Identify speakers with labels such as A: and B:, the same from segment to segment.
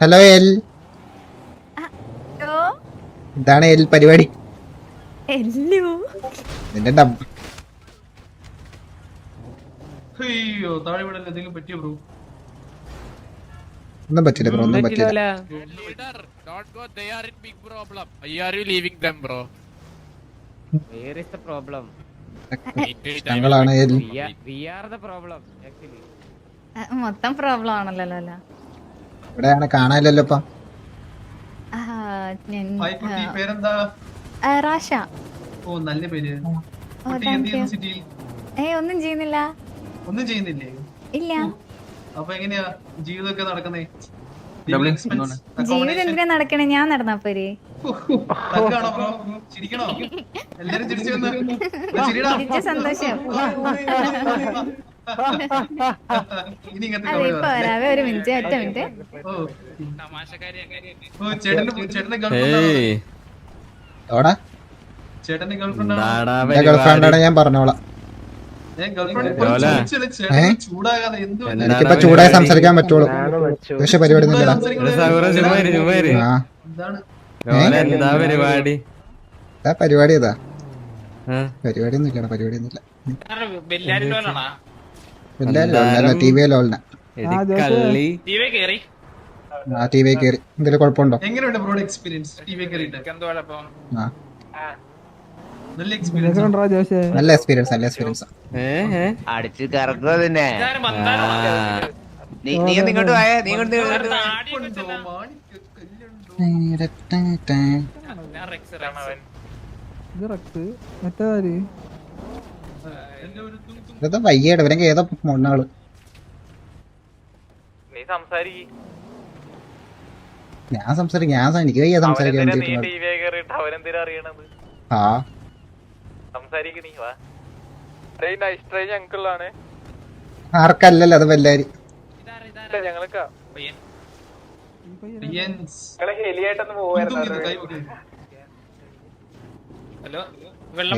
A: Hello? L ഇതാണ് L പരിപാടി. നിന്റെ ഒന്നും പറ്റില്ല ബ്രോ ഒന്നും പറ്റില്ല. ാണ്
B: മൊത്തം പ്രോബ്ലം ആണല്ലോ
A: ഇവിടെയാണ് കാണാനില്ലല്ലോ ഇപ്പം.
B: ആ, ഞാൻ-
C: ഹായ് പേരെന്താ?
B: ആ, റാഷ.
C: ഓ നല്ല പേര്.
B: ഏ ഒന്നും ചെയ്യുന്നില്ല.
C: ഒന്നും ചെയ്യുന്നില്ലേ?
B: ഇല്ല.
C: അപ്പൊ എങ്ങനെയാ ജീവിതമൊക്കെ നടക്കുന്നേ?
B: ജീവിതം എന്തിനാ നടക്കണേ? ഞാൻ നടന്നാ പോരെ.
C: തക്കാണോ ചിരിക്കണോ? എല്ലാരും ചിരിച്ചു വന്ന്. ചിരിടാ.
B: ചിരിച്ച സന്തോഷം.
C: ഇനി ഇങ്ങനത്തെ
B: ഒരു മിനിറ്റ് ഒറ്റ മിനിറ്റ്.
C: ഓ ചേട്ടന് ഗേൾഫ്രണ്ട്
A: എവിടെ?
C: ചേട്ടന്റെ ഗേൾഫ്രണ്ട്
A: എന്റെ ഗേൾഫ്രണ്ടാണ് ഞാൻ പറഞ്ഞോളാം. ഏ?
C: ചൂടാകാതെ എന്ത്
A: എനിക്കിപ്പോ ചൂടായി സംസാരിക്കാൻ പറ്റുള്ളൂ. പക്ഷെ പരിപാടി ഒന്നുമില്ലടാ ആ.
C: എന്താണ്?
D: എന്താ പരിപാടി?
A: ഇതാ പരിപാടി ഇതാ.
D: ആ?
A: പരിപാടി ഒന്നും ഇല്ലടാ പരിപാടി ഒന്നും ഇല്ല എന്തെങ്കിലും കുഴപ്പമുണ്ടോ?
C: എങ്ങനെയുണ്ട് ബ്രോഡ് എക്സ്പീരിയൻസ് നല്ല എക്സ്പീരിയൻസ്
A: നല്ല എക്സ്പീരിയൻസ്?
E: അടിച്ച് കറക്കുക തന്നെ? നീ ഇങ്ങോട്ട് പോയേ? നീ ഇങ്ങോട്ട് ഇങ്ങോട്ട് വാ.
F: താടിയൊക്കെ
A: ഇതൊക്കെ വയ്യേടെ ഇവരൊക്കെ ഏതാ മൊണ്ണാൾ
F: നീ സംസാരിക്ക്.
A: ഞാൻ സംസാരിക്കും ഞാൻ എനിക്ക് വയ്യ സംസാരിക്കാൻ ആ. ആർക്കല്ലല്ലോ അത് വല്ലാരി.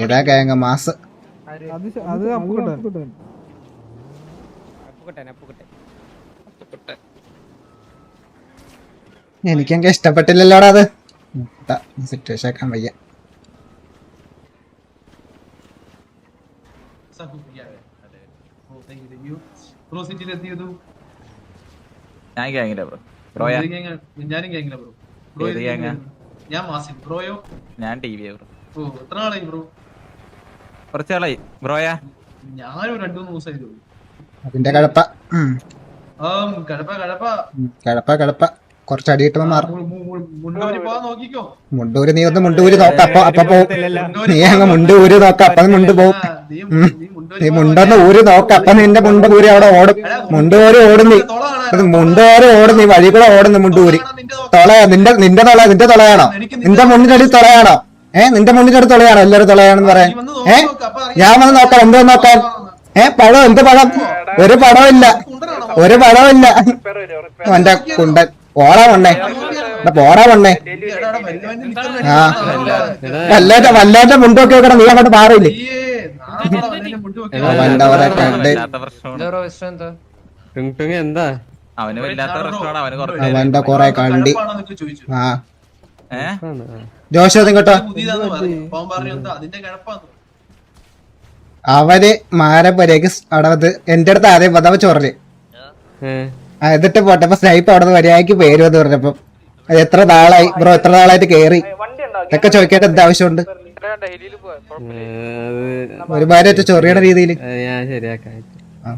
F: ഏതാ കേങ്ങ പയ്യൻ.
C: Yes.
F: ഇഷ്ടപ്പെട്ടില്ലല്ലോ ഹെലിയായിട്ടൊന്ന്
C: തും
F: പോവായിരുന്നു.
C: തും ഇത് കൈ വെക്ക്.
F: ഹലോ വെള്ളം
A: ഏതാ കേങ്ങ മാസ്
E: അപ്പുക്കുട്ടൻ അപ്പുക്കുട്ടൻ
F: കുട്ടെ.
A: എനിക്കങ്ങ് ഇഷ്ടപ്പെട്ടില്ലല്ലോടാ അത് സിറ്റുവേഷൻ ആക്കാൻ വയ്യ.
C: അതെ.
G: ഞാൻ ബ്രോ ബ്രോയാ?
C: ഞാനും ഗ്യാങ്ങില ബ്രോ ബ്രോ? ഞാൻ മാസിൻ ബ്രോയോ
G: ഞാൻ ടി വി ബ്രോ
C: ഓ എത്ര നാളായി ബ്രോ
G: കുറച്ച് നാളായി. ബ്രോയാ?
C: ഞാനും രണ്ടു മൂന്ന് ദിവസമായിരുന്നു
A: അതിന്റെ കഴപ്പ.
C: ആ കഴപ്പ കഴപ്പ.
A: കഴപ്പ കഴപ്പ കുറച്ച് അടിയിട്ട് മാറും.
C: മുണ്ടൂരി
A: നീ ഒന്ന് മുണ്ടൂര് നോക്ക. അപ്പൊ അപ്പൊ പോവും നീ അങ്ങ് മുണ്ടൂര് നോക്ക. അപ്പൊ മുണ്ട് പോവും.
C: നീ
A: മുണ്ടെന്ന്
C: നീ
A: നീ ഊര് നോക്ക. അപ്പൊ നിന്റെ മുണ്ട് ഊരി അവിടെ ഓടും. മുണ്ടൂര് ഓടും നീ. മുണ്ടൂര്. ഓടും നീ. വഴി കൂടെ ഓടുന്നു മുണ്ടൂര്.
C: തൊളയാ നിന്റെ
A: നിന്റെ തൊള നിന്റെ തൊളയാണോ? നിന്റെ മുണ്ടിനടി തൊളയാണോ? ഏ നിന്റെ മുന്നിന്റെ അടുത്ത് തൊളയാണോ എല്ലാരും തൊളയാണെന്ന് പറയാൻ.
C: ഏഹ്.
A: ഞാൻ വന്ന് നോക്കാം എന്തോ നോക്കാൻ ഏ പഴം എന്ത് പഴം? ഒരു പടവും ഇല്ല
C: കുണ്ടനാണോ?
A: ഒരു പടവും ഇല്ല കുണ്ട കുണ്ടൻ. പോടാ വണ്ണേ പോടാ
C: നിക്കറിന്
A: ആ. വല്ലാറ്റ വല്ലേറ്റ മുണ്ടൊക്കെ നീ അങ്ങോട്ട് മാറിയില്ലേ? കണ്ട്.
D: എന്താ?
G: അവന് വല്ലാത്ത പ്രശ്നമാണ് അവന് കുറച്ച്
A: അവന്റെ കൊറേ കണ്ടി. ആ.
G: ഏ?
D: ആണ്, ആ.
A: ജോഷോ കേട്ടോ അവർ മാരപ്പരേക്ക് അടവത്ത് എന്റെ അടുത്ത് ആദ്യം വന്നവ ചോറൽ എന്നിട്ട് പോട്ടപ്പോ സ്നൈപ്പ് അവിടെ മര്യാദയ്ക്ക് പേര് വന്ന് പറഞ്ഞപ്പം. അത് എത്ര നാളായി? ബ്രോ എത്ര നാളായിട്ട് കേറി? ഇതൊക്കെ ചോദിക്കേണ്ട എന്ത് ആവശ്യമുണ്ട്? ഒരുപാട് ചൊറിയുടെ രീതിയിൽ
D: ഞാൻ ശരിയാക്കാം.
A: ആ.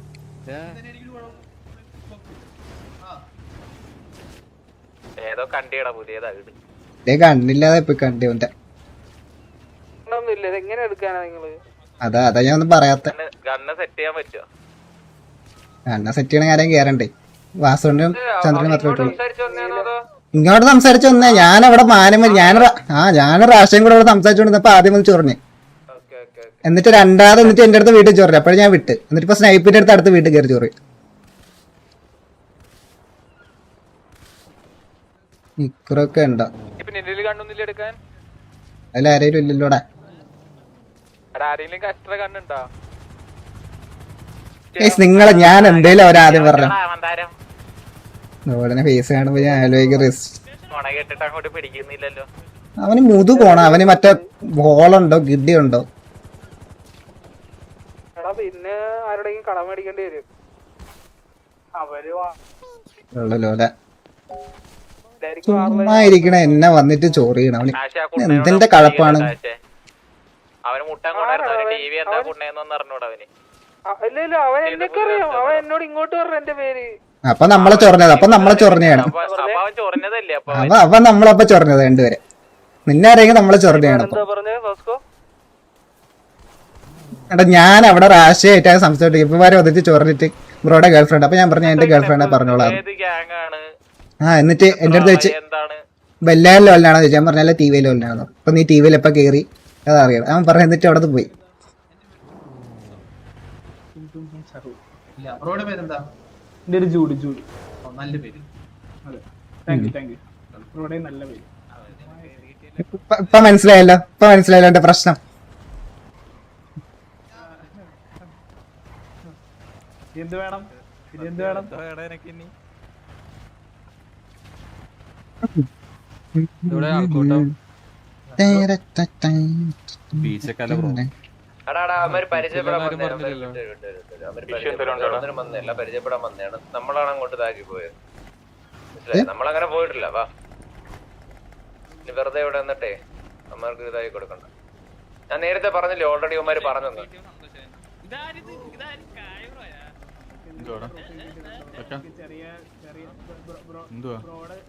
F: ഏതോ കണ്ടിയടാ പുതിയതാ വീട്
A: ഇതേ കണ്ടില്ലാതെ ഇപ്പൊ കണ്ടി അവന്റെ
F: ഒന്നുമില്ല ഇത് എങ്ങനെ എടുക്കാനാ നിങ്ങൾ?
A: അതാ അതാ ഞാൻ ഒന്നും പറയാത്ത.
F: ഗണ്ണ സെറ്റ് ചെയ്യാൻ പറ്റുമോ
A: അണ്ണ സെറ്റ് ചെയ്യണ കാര്യം കേറണ്ടേ. വാസുണ്ടും ചന്ദ്രനും മാത്രമേ പറ്റുള്ളൂ ഇങ്ങോട്ട് സംസാരിച്ചു വന്നേ. ഞാൻ അവിടെ മാനം ഞാൻ ആ ഞാൻ റാഷ്യം കൂടെ അവിടെ സംസാരിച്ചുകൊണ്ടിരുന്നപ്പോ ആദ്യം ഒന്ന് ചൊറിഞ്ഞ്.
F: ഓക്കെ ഓക്കെ
A: എന്നിട്ട് രണ്ടാമത് എന്നിട്ട് എന്റെ അടുത്ത് വീട്ടിൽ ചൊറി അപ്പോഴും ഞാൻ വിട്ട്. എന്നിട്ട് ഇപ്പൊ സ്നൈപ്പിന്റെ അടുത്ത് അടുത്ത് വീട്ടിൽ കയറി ചൊറി. ഇക്കുറൊക്കെ ഉണ്ടോ?
F: ഇപ്പൊ നിന്റെ കണ്ണൊന്നുമില്ല എടുക്കാൻ?
A: അല്ല ആരെങ്കിലും ഇല്ലല്ലോടാ
F: ആരെങ്കിലും കണ്ണുണ്ടോ
A: നിങ്ങളെ ഞാൻ എന്തേലും അവരാദ്യം പറഞ്ഞു? ഉടനെ ഫേസ് കാണുമ്പോ ഞാൻ ആലോചിക്കും റിസ്ക്
F: കൊണ അങ്ങോട്ട് പിടിക്കുന്നില്ലല്ലോ.
A: അവന് മുതു പോണ അവന് മറ്റേ ബോളുണ്ടോ ഗിഡി ഉണ്ടോ?
H: എടാ പിന്നെ ആരുടെയും കടം മേടിക്കേണ്ടി വരും. അവർ വാ-
A: ഉള്ള ലോല
H: ഇതായിരിക്കും
A: ചുമ്മാ ഇരിക്കണ എന്നെ വന്നിട്ട് ചോറിയണം അവന് എന്തിന്റെ
F: കളപ്പാണ്
A: കഴപ്പാണ്?
F: അവന് മുട്ടാൻ കൊണ്ടായിരുന്നു ടി വി എന്താ അറിഞ്ഞൂടാ അവന്.
H: അറിയാം.
A: അപ്പൊ നമ്മളെ ചൊറഞ്ഞത്. അപ്പൊ നമ്മളെ ചൊറഞ്ഞാണ്
F: അപ്പൊ അപ്പൊ
A: നമ്മളപ്പൊ ചൊറഞ്ഞത് രണ്ടുപേരെ. നിന്നെ അറിയെങ്കിൽ നമ്മളെ
H: ചൊറഞ്ഞാണ്
A: എടാ ഞാൻ അവിടെ റാശയായിട്ട് സംസാരിച്ചു ഇപ്പൊ വരെ വന്നിട്ട് ചൊറഞ്ഞിട്ട് ബ്രോയുടെ ഗേൾഫ്രണ്ട്. അപ്പൊ ഞാൻ പറഞ്ഞു എന്റെ ഗേൾഫ്രണ്ടാ പറഞ്ഞോളാം. ആ എന്നിട്ട് എന്റെ അടുത്ത് വെച്ച്
F: എന്താണ്?
A: വല്ലാണോ ലോലിനാണോ ചോദിച്ചു ഞാൻ പറഞ്ഞാൽ ടി വിയിൽ ലോലിനാണോ അപ്പൊ നീ ടി വിയിൽ എപ്പോ കയറി അതറിയണം. അവൻ പറഞ്ഞു എന്നിട്ട് അവിടെ പോയി.
H: എന്റെ ഒരു ജൂഡ് ജൂഡ്.
C: നല്ല പേര്.
H: താങ്ക് യു താങ്ക് യു ഇവിടെ നല്ല പേര്.
A: ഇപ്പൊ മനസ്സിലായല്ലോ? ഇപ്പൊ മനസ്സിലായല്ലോ എന്റെ പ്രശ്നം.
H: എന്ത് വേണം? ഇനി എന്ത് വേണം?
I: വന്നല്ല പരിചയപ്പെടാൻ വന്നതാണ് നമ്മളാണ് അങ്ങോട്ട് ഇതാക്കി പോയത് മനസ്സിലായി? നമ്മളങ്ങനെ പോയിട്ടില്ല. വാ. ഇനി വെറുതെ ഇവിടെ നിന്നിട്ടേ നമ്മൾക്ക് ഇതാക്കി കൊടുക്കണ്ട. ഞാൻ നേരത്തെ പറഞ്ഞില്ലേ ഓൾറെഡി ഉമ്മാര് പറഞ്ഞെന്ന്.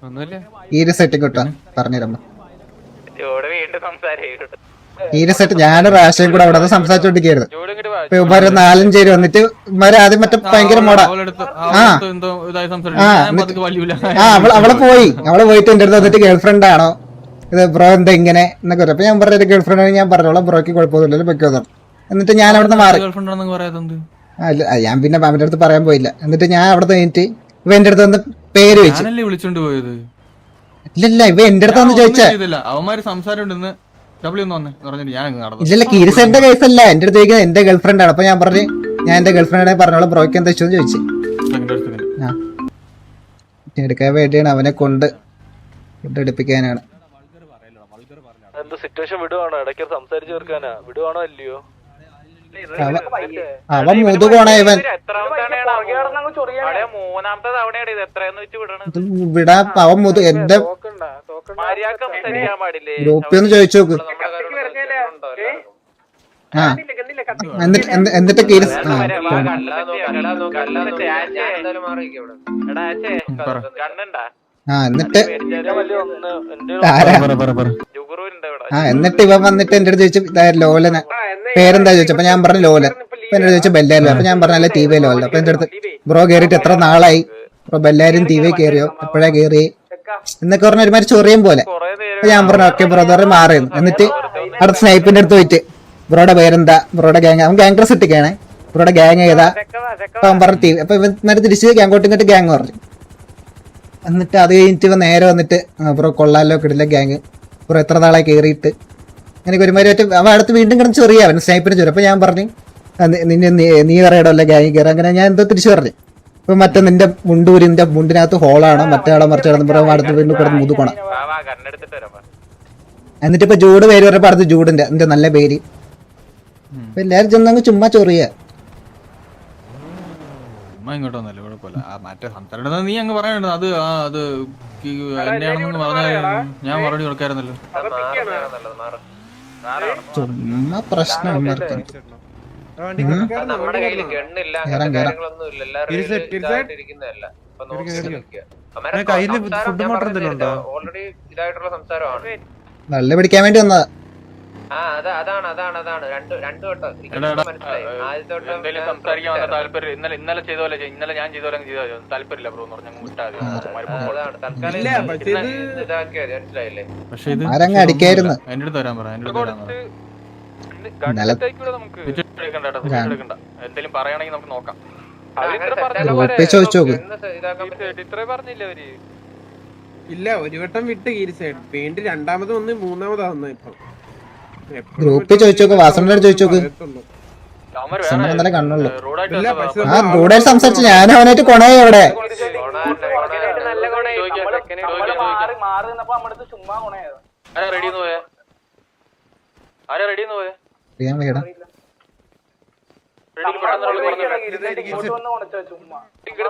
D: ഒന്നുമില്ല
A: ഈ ഒരു സെറ്റ് കിട്ടാ പറഞ്ഞിരുന്നു
F: ചൂട് വീണ്ടും സംസാരിക്കും
A: ഈ ഒരു സെറ്റ് ഞാനും റാശയും കൂടെ അവിടെ സംസാരിച്ചോണ്ടിരിക്കരുത് ഇപ്പൊ ഇവന്മാര് നാലഞ്ച് പേര് വന്നിട്ട് ഇവർ ആദ്യം മറ്റേ ഭയങ്കര മോടാ ആ. ആ അവൾ അവളെ പോയി. അവളെ പോയിട്ട് എന്റെ അടുത്ത് വന്നിട്ട് ഗേൾഫ്രണ്ട് ആണോ? ഇത് ബ്രോ എന്താ ഇങ്ങനെ എന്നൊക്കെ പറഞ്ഞു അപ്പൊ ഞാൻ പറഞ്ഞ ഗേൾഫ്രണ്ട് ആണെങ്കിൽ ഞാൻ പറഞ്ഞോളാം. ബ്രോക്ക് കുഴപ്പമൊന്നുമില്ലല്ലോ. വെക്കോ എന്നിട്ട് ഞാൻ അവിടുന്ന് മാറി. ഇല്ല, ആ, ഞാൻ പിന്നെ അവന്റെ അടുത്ത് പറയാൻ പോയില്ല. എന്നിട്ട് ഞാൻ അവിടെ കഴിഞ്ഞിട്ട് ഇവ എന്റെ അടുത്ത് വന്ന് പേര് വെച്ചു.
D: വിളിച്ചോണ്ട് പോയത്?
A: ഇല്ലല്ല ഇവ എന്റെ അടുത്താന്ന് ചോദിച്ചാ.
D: അവന്മാര് സംസാരം ഉണ്ടെന്ന് ഡബ്ല്യൂ ഒന്ന് വന്നേ. പറഞ്ഞിട്ട് ഞാൻ നടന്നു.
A: ഇല്ലല്ല കീരിസന്റെ കേസല്ല. എന്റെ അടുത്ത് ചോദിക്കുന്നത് എന്റെ ഗേൾഫ്രണ്ട് ആണ് അപ്പൊ ഞാൻ പറഞ്ഞു ഞാൻ എന്റെ ഗേൾഫ്രണ്ടിനെ പറഞ്ഞോളൂ. ബ്രോയ്ക്ക് എന്താ ഇഷ്ടം ചോദിച്ചു. ആ. എടുക്കാൻ വേണ്ടിയാണ് അവനെ കൊണ്ട് ഫുഡ് എടുപ്പിക്കാനാണ്.
F: എന്ത് സിറ്റുവേഷൻ വിടുവാണോ? ഇടയ്ക്ക് സംസാരിച്ചു തീർക്കാനാ. വിടുവാണോ അല്ലയോ
A: അവൻ മുതുകോണ ഇവൻ. വിടാ അവൻ മുതു എന്റെ ഗ്രൂപ്പിൽ ചോദിച്ചു നോക്ക്. ആ. എന്നിട്ട് എന്നിട്ട് കീരസ്
F: കണ്ണുണ്ടാ?
A: ആ എന്നിട്ട് ആ എന്നിട്ട് ഇവൻ വന്നിട്ട് എന്റെ അടുത്ത് ചോദിച്ചു ലോലന. പേരെന്താ ചോദിച്ചപ്പോ ഞാൻ പറഞ്ഞു ലോലൻ. അപ്പൊ എന്റെ ചോദിച്ചു ബെല്ലാരി അപ്പൊ ഞാൻ പറഞ്ഞ ടി വി ലോലൻ. അപ്പൊ എന്റെ അടുത്ത് ബ്രോ കേറിയിട്ട് എത്ര നാളായി? അപ്പൊ ബെല്ലാരും ടി വി കയറിയോ എപ്പോഴാ കയറി എന്നൊക്കെ പറഞ്ഞ ഒരുമാതിരി ചൊറിയും പോലെ.
F: കൊറേ
A: അപ്പൊ ഞാൻ പറഞ്ഞു ഓക്കെ ബ്രദർ മാറിയെന്ന്. എന്നിട്ട് അവിടെ സ്നൈപ്പിന്റെ അടുത്ത് പോയിട്ട് ബ്രോയുടെ പേരെന്താ? ബ്രോയുടെ ഗ്യാങ് അവൻ ഡ്രസ് ഇട്ടിക്കാണ് ബ്രോയുടെ ഗ്യാങ് ഏതാ? അപ്പൊ അവൻ പറഞ്ഞു ടി വി അപ്പൊ ഇവൻ നേരെ തിരിച്ച് ഗ്യാങ് ഇങ്ങോട്ട് ഗ്യാങ് പറഞ്ഞു. എന്നിട്ട് അത് കഴിഞ്ഞിട്ട് നേരെ വന്നിട്ട് അപ്പുറം ബ്രോ കൊള്ളാലോ കിടില്ല ഗ്യാങ് ബ്രോ എത്ര നാളായി കയറിയിട്ട് എനിക്ക് ഒരുമാതിരി ആയിട്ട് അവ അടുത്ത് വീണ്ടും കിടന്ന് ചെറിയ അവൻ സ്നൈപ്പിന് ചൊറി അപ്പോൾ ഞാൻ പറഞ്ഞു നിന്നെ നീ- നീ പറയടല്ലേ ഗ്യാങ് കയറി അങ്ങനെ ഞാൻ എന്തോ തിരിച്ചു പറഞ്ഞു. ഇപ്പൊ മറ്റേ നിന്റെ മുണ്ടൂരി നിന്റെ മുണ്ടിനകത്ത് ഹോളാണോ മറ്റേ ആളെ മറിച്ച് കിടന്ന് പറയുമ്പോൾ അടുത്ത് വീണ്ടും കിടന്ന് മുതുക്കണം എന്നിട്ട് ഇപ്പൊ ജൂഡ് പേര് പറഞ്ഞപ്പോ അടുത്ത് ജൂഡിന്റെ എന്റെ നല്ല പേര്. എല്ലാരും ചെന്നങ്ങ് ചുമ്മാ ചൊറിയ.
D: ചുമ്മാ ഇങ്ങോട്ട് വന്നല്ലേ? കുഴപ്പമില്ല. ആ മറ്റേ സംസാരം നീ അങ്ങ് പറയണ്ട അത് ആ അത് എന്നെയാണെന്ന് പറഞ്ഞ ഞാൻ മറുപടി കൊടുക്കായിരുന്നല്ലോ.
A: ചുമ്മാ പ്രശ്നം
I: നമ്മുടെ കയ്യിൽ ഗണ്ണില്ല അങ്ങനത്തെ. കാര്യങ്ങളൊന്നും ഇല്ല. എല്ലാവരും നിൽക്കുക ഓൾറെഡി ഇതായിട്ടുള്ള സംസാരമാണ്.
A: നല്ല പിടിക്കാൻ വേണ്ടി വന്നതാ.
F: ഇന്നലെ ഇന്നലെ ചെയ്ത പോലെ. ഇന്നലെ ഞാൻ ചെയ്ത പോലെ ചെയ്താൽ മതി. താല്പര്യമില്ല ബ്രോ എന്ന് പറഞ്ഞാൽ
I: ഇന്ന്
H: പക്ഷേ ഇത്
D: എന്റെ അടുത്ത് വരാൻ പറ എന്റെ അടുത്ത് വരാൻ.
F: എന്തെങ്കിലും പറയണെങ്കിൽ നമുക്ക് നോക്കാം. ഇത്ര പറഞ്ഞില്ല? അവർ?
H: ഇല്ല ഒരു വട്ടം വിട്ട് കീരിച്ചായിട്ട് വീണ്ടും രണ്ടാമത് വന്ന് മൂന്നാമതാ വന്ന ഇപ്പൊ.
A: ഗ്രൂപ്പിൽ ചോദിച്ചു നോക്ക് ചോദിച്ചോക്ക് ചോദിച്ചു നോക്ക്
H: പറയത്തുള്ളൂ.
F: അവന്മാര്
A: സമയം
F: വേറെ
A: ഇന്നലെ കണ്ണുള്ളൂ.
F: റോഡായിട്ട്
A: ആ റോഡായി സംസാരിച്ചു ഞാൻ അവനായിട്ട് കൊണയായി അവിടെ.
I: കൊണാനല്ല, കൊണാനല്ല.
D: ആരാ റെഡി പോയേ ആരാ റെഡി പോയേ
A: അറിയാൻ വയ്യടാ
D: റെഡി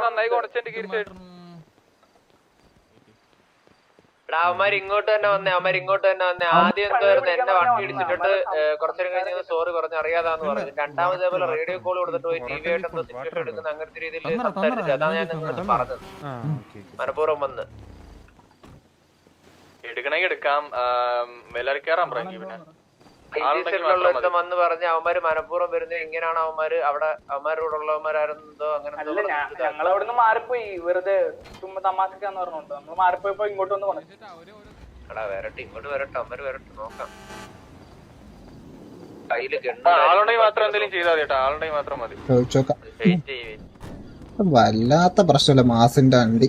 D: നന്നായി കുറച്ചിട്ട് തീർച്ചയായിട്ടും
I: എടാ അവന്മാർ ഇങ്ങോട്ട് തന്നെ വന്നേ അവന്മാർ ഇങ്ങോട്ട് തന്നെ വന്നേ. ആദ്യം എന്തായിരുന്നു എന്നെ വണ്ടി ഇടിച്ചിട്ട് കുറച്ചേരം കഴിഞ്ഞ് സോറി പറഞ്ഞു അറിയാതാന്ന് പറഞ്ഞു. രണ്ടാമത് പോലെ റേഡിയോ കോൾ കൊടുത്തിട്ട് പോയി ടി വി ആയിട്ട് എന്തോ സിറ്റുവേഷൻ എടുക്കുന്ന അങ്ങനത്തെ രീതിയിൽ സംസാരിച്ചു. അതാണ് ഞാൻ നിങ്ങളോട് പറഞ്ഞത്. മനഃപൂർവം വന്ന്.
D: എടുക്കണമെങ്കിൽ എടുക്കാം. എല്ലാവരും കയറാൻ പറഞ്ഞു പിന്നെ
I: വന്ന് പറഞ്ഞ അവന്മാര് മനഃപൂർവം വരുന്നത് എങ്ങനെയാണ് അവന്മാര് അവിടെ അവന്മാരോട് ഉള്ളവന്മാരായിരുന്നോ അങ്ങനെ
J: ഞങ്ങൾ അവിടുന്ന് മാറിപ്പോയി. വെറുതെ ചുമ്മാ തമാശക്കാന്ന് പറഞ്ഞോണ്ട്. നമ്മൾ മാറിപ്പോയപ്പോ ഇങ്ങോട്ട് വന്ന് പറഞ്ഞു.
I: എടാ വരട്ടെ ഇങ്ങോട്ട് വരട്ടെ അവന്മാര് വരട്ടെ നോക്കാം. കയ്യിൽ
D: ആ, ആളുണ്ടെങ്കിൽ മാത്രം എന്തെങ്കിലും ചെയ്താൽ മതി ആളുണ്ടെങ്കിൽ മാത്രം മതി.
A: ചോദിച്ചോക്കാം.
D: വെയിറ്റ് ചെയ്യ്
A: വല്ലാത്ത പ്രശ്നമില്ല മാസിന്റെ വണ്ടി